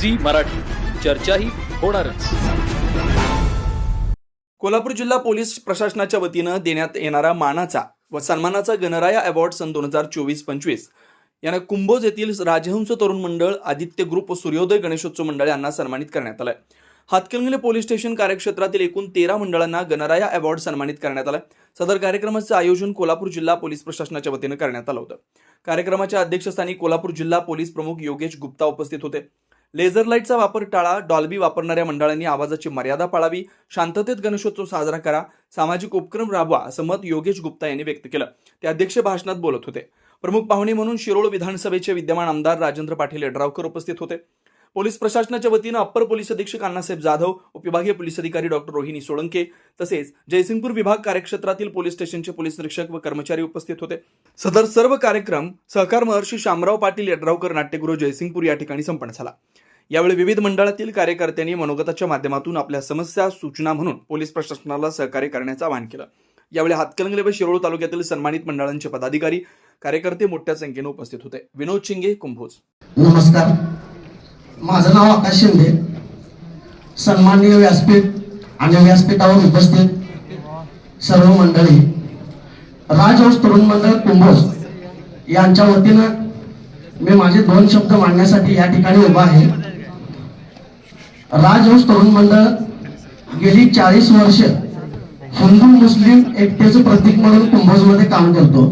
Zee Marathi. चर्चाही होणारच. कोल्हापूर जिल्हा पोलीस प्रशासनाच्या वतीनं देण्यात येणारा मानाचा व सन्मानाचा गणराया अवॉर्ड सन दोन हजार चोवीस पंचवीस. यांना कुंभोज येथील राजहंस तरुण मंडळ आदित्य ग्रुप व सूर्योदय गणेशोत्सव मंडळ यांना सन्मानित करण्यात आलंय. हातकणंगले पोलीस स्टेशन कार्यक्षेत्रातील एकूण तेरा मंडळांना गणराया अवॉर्ड सन्मानित करण्यात आलं सदर कार्यक्रमाचं आयोजन कोल्हापूर जिल्हा पोलीस प्रशासनाच्या वतीनं करण्यात आलं होतं. कार्यक्रमाच्या अध्यक्षस्थानी कोल्हापूर जिल्हा पोलीस प्रमुख योगेश गुप्ता उपस्थित होते. लेझर लाईटचा वापर टाळा डॉल्बी वापरणाऱ्या मंडळांनी आवाजाची मर्यादा पाळावी शांततेत गणेशोत्सव साजरा करा सामाजिक उपक्रम राबवा असं मत योगेश गुप्ता यांनी व्यक्त केलं. ते अध्यक्ष भाषणात बोलत होते. प्रमुख पाहुणे म्हणून शिरोळ विधानसभेचे विद्यमान आमदार राजेंद्र पाटील यड्रावकर उपस्थित होते. पोलीस प्रशासनाच्या वतीनं अप्पर पोलीस अधीक्षक अण्णासाहेब जाधव उपविभागीय पोलीस अधिकारी डॉक्टर रोहिणी सोळंके तसेच जयसिंगपूर विभाग कार्यक्षेत्रातील पोलीस स्टेशनचे पोलीस निरीक्षक व कर्मचारी उपस्थित होते. सदर सर्व कार्यक्रम सहकार महर्षी शामराव पाटील यड्रावकर नाट्यगृह जयसिंगपूर या ठिकाणी संपन्न झाला. यावेळी विविध मंडळातील कार्यकर्त्यांनी मनोगताच्या माध्यमातून आपल्या समस्या सूचना म्हणून पोलीस प्रशासनाला सहकार्य करण्याचं आवाहन केलं. यावेळी हातकणंगले व शिरोळ तालुक्यातील सन्मानित मंडळांचे पदाधिकारी कार्यकर्ते मोठ्या संख्येने उपस्थित होते. विनोद शिंगे कुंभोज. नमस्कार. माझं नाव आकाश शिंदे. सन्माननीय व्यासपीठ आणि व्यासपीठावर उपस्थित सर्व मंडळी. राजहंस तरुण मंडळ कुंभोज यांच्या वतीनं मी माझे दोन शब्द मांडण्यासाठी या ठिकाणी उभा आहे. राजहंस तरुण मंडळ गेली चाळीस वर्ष हिंदू मुस्लिम एकतेचं प्रतीक म्हणून कुंभोजमध्ये काम करतो.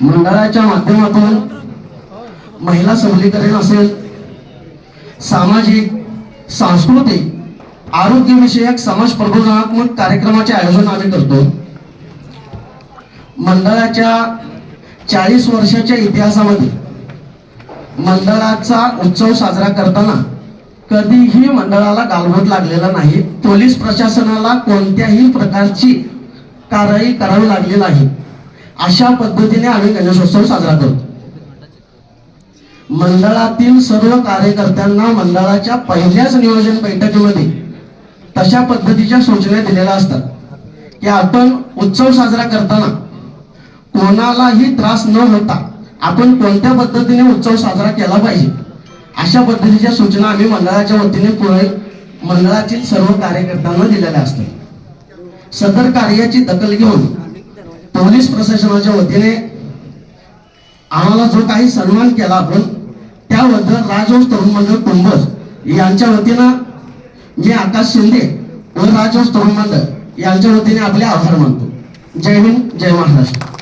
मंडळाच्या माध्यमातून महिला सबलीकरण असेल सामाजिक सांस्कृतिक आरोग्यविषयक समाज प्रबोधनात्मक कार्यक्रमाचे आयोजन आम्ही करतो. मंडळाच्या चाळीस वर्षाच्या इतिहासामध्ये मंडळाचा उत्सव साजरा करताना कधीही मंडळाला गालबोट लागलेला नाही. पोलीस प्रशासनाला कोणत्याही प्रकारची कारवाई करावी लागली नाही. अशा पद्धतीने आम्ही गणेशोत्सव साजरा करतो. मंडळातील सर्व कार्यकर्त्यांना मंडळाच्या पहिल्याच नियोजन बैठकीमध्ये तशा पद्धतीच्या सूचना दिलेल्या असतात. की आपण उत्सव साजरा करताना कोणालाही त्रास न होता आपण कोणत्या पद्धतीने उत्सव साजरा केला पाहिजे? अशा पद्धतीच्या सूचना आम्ही मंडळाच्या वतीने पुढे मंडळातील सर्व कार्यकर्त्यांना दिलेल्या असतात. सदर कार्याची दखल घेऊन पोलीस प्रशासनाच्या वतीने आम्हाला जो काही सन्मान केला आपण त्याबद्दल राजवंश तरुण मंडळ कुंभज यांच्या वतीनं मी आकाश शिंदे व राजवंश तरुण मंडळ यांच्या वतीने आपले आभार मानतो. जय हिंद जय महाराष्ट्र.